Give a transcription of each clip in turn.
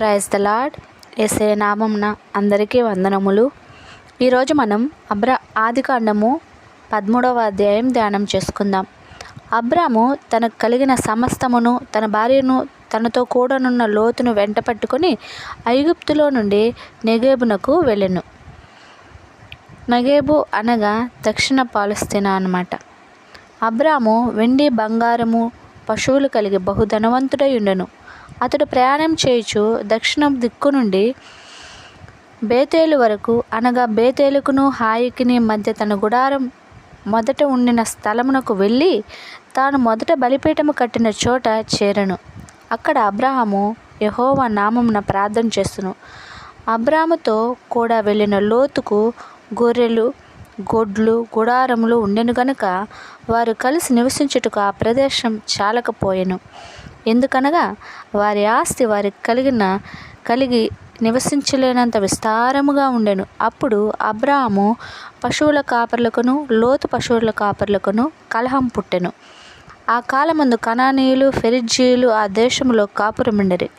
Praise the Lord ఎస్ఏ నామంన అందరికీ వందనములు. ఈరోజు మనం అబ్రా ఆదికాండము పదమూడవ అధ్యాయం ధ్యానం చేసుకుందాం. అబ్రాము తనకు కలిగిన సమస్తమును తన భార్యను తనతో కూడనున్న లోతును వెంట పట్టుకొని ఐగుప్తులో నుండి నెగేబునకు వెళ్ళెను. నగేబు అనగా దక్షిణ పాలస్తీనా అనమాట అబ్రాము వెండి బంగారము పశువులు కలిగి బహుధనవంతుడై ఉండెను. అతడు ప్రయాణం చేయుచు దక్షిణం దిక్కు నుండి బేతేలు వరకు అనగా బేతేలుకును హాయికిని మధ్య తన గుడారం మొదట ఉండిన స్థలమునకు వెళ్ళి తాను మొదట బలిపీఠము కట్టిన చోట చేరను. అక్కడ అబ్రాహము యహోవా నామమున ప్రార్థన చేస్తును. అబ్రాముతో కూడా వెళ్ళిన లోతుకు గొర్రెలు గొడ్లు గుడారములు ఉండెను గనుక వారు కలిసి నివసించుటకు ఆ ప్రదేశం చాలకపోయెను. ఎందుకనగా వారి ఆస్తి వారికి కలిగిన కలిగి నివసించలేనంత విస్తారముగా ఉండెను. అప్పుడు అబ్రాహము పశువుల కాపర్లకును లోతు పశువుల కాపర్లకును కలహం పుట్టెను. ఆ కాలమందు కనానీయులు ఫెరిజ్జీయులు ఆ దేశంలో కాపురముండరి.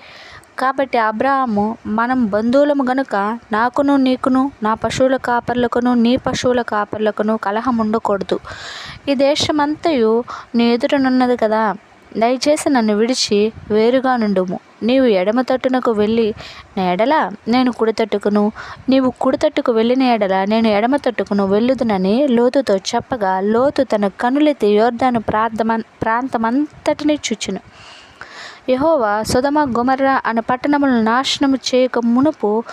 కాబట్టి అబ్రాహాము మనం బంధువులము గనుక నాకును నీకును నా పశువుల కాపర్లకును నీ పశువుల కాపర్లకును కలహం ఉండకూడదు. ఈ దేశమంతయు నీ ఎదుటనున్నది కదా. దయచేసి నన్ను విడిచి వేరుగా నుండుము. నీవు ఎడమ తట్టునకు వెళ్ళి నా ఎడల? నేను కుడి తట్టుకును. నీవు కుడితట్టుకు వెళ్ళిన ఎడల? నేను ఎడమ తట్టుకును. వెళ్ళుదునని లోతుతో చెప్పగా లోతు తన కనులెత్తి యోర్ధాను ప్రాంతమం ప్రాంతమంతటిని చూచును. యహోవా సుధమ గుమర్ర అనే పట్టణములను నాశనము చేయక మునుపు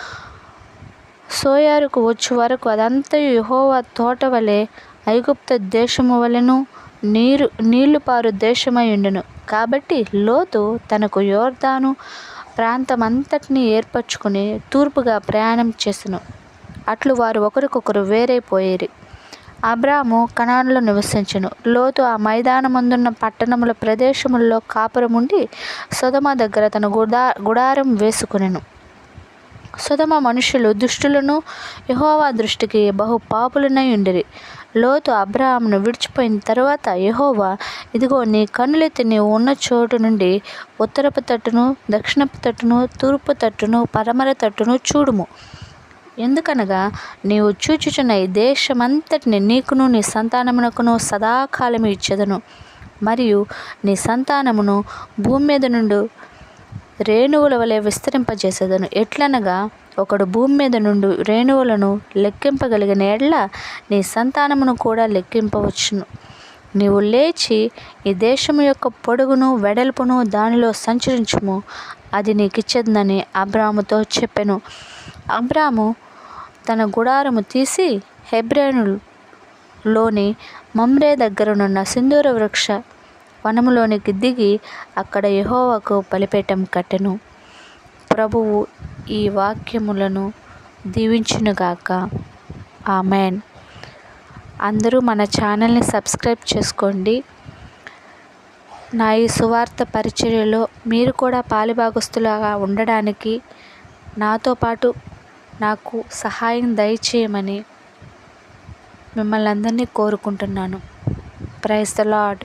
సోయారుకు వచ్చే వరకు అదంతయు యహోవా తోట వలె ఐగుప్త దేశము వలెను నీరు నీళ్ళు పారు దేశమై ఉండెను. కాబట్టి లోతు తనకు యోర్దాను ప్రాంతమంతటిని ఏర్పరచుకుని తూర్పుగా ప్రయాణం చేసెను. అట్లు వారు ఒకరికొకరు వేరైపోయేరి. అబ్రాము కణానులో నివసించెను. లోతు ఆ మైదానమందున్న పట్టణముల ప్రదేశముల్లో కాపురముండి సుధమ దగ్గర తన గుడా గుడారం వేసుకునెను. సుధమ మనుషులు దుష్టులను యహోవా దృష్టికి బహు పాపులనై ఉండిరి. లోతు అబ్రాహామును విడిచిపోయిన తర్వాత యహోవా ఇదిగో నీ కన్నులెత్తి నీవు ఉన్న చోటు నుండి ఉత్తరపు తట్టును దక్షిణపు తట్టును తూర్పు తట్టును పరమర తట్టును చూడుము. ఎందుకనగా నీవు చూచుచున్న ఈ దేశమంతటిని నీకును నీ సంతానమునకును సదాకాలము ఇచ్చేదను. మరియు నీ సంతానమును భూమి మీద నుండి రేణువుల వలె విస్తరింపజేసేదను. ఎట్లనగా ఒకడు భూమి మీద నుండి రేణువులను లెక్కింపగలిగిన ఎడ్ల నీ సంతానమును కూడా లెక్కింపవచ్చును. నీవు లేచి ఈ దేశము యొక్క పొడుగును వెడల్పును దానిలో సంచరించుము. అది నీకిచ్చేదని అబ్రాముతో చెప్పెను. అబ్రాము తన గుడారము తీసి హెబ్రేనులోని మమ్రే దగ్గరనున్న సింధూర వృక్ష వనములోనికి దిగి అక్కడ యహోవకు బలిపీఠం కట్టెను. ప్రభువు ఈ వాక్యములను దీవించునుగాక ఆమెన్. అందరూ మన ఛానల్ని సబ్స్క్రైబ్ చేసుకోండి. నా ఈ సువార్త పరిచర్యలో మీరు కూడా పాలిభాగస్తులాగా ఉండడానికి నాతో పాటు నాకు సహాయం దయచేయమని మిమ్మల్ని అందరినీ కోరుకుంటున్నాను. Price the lord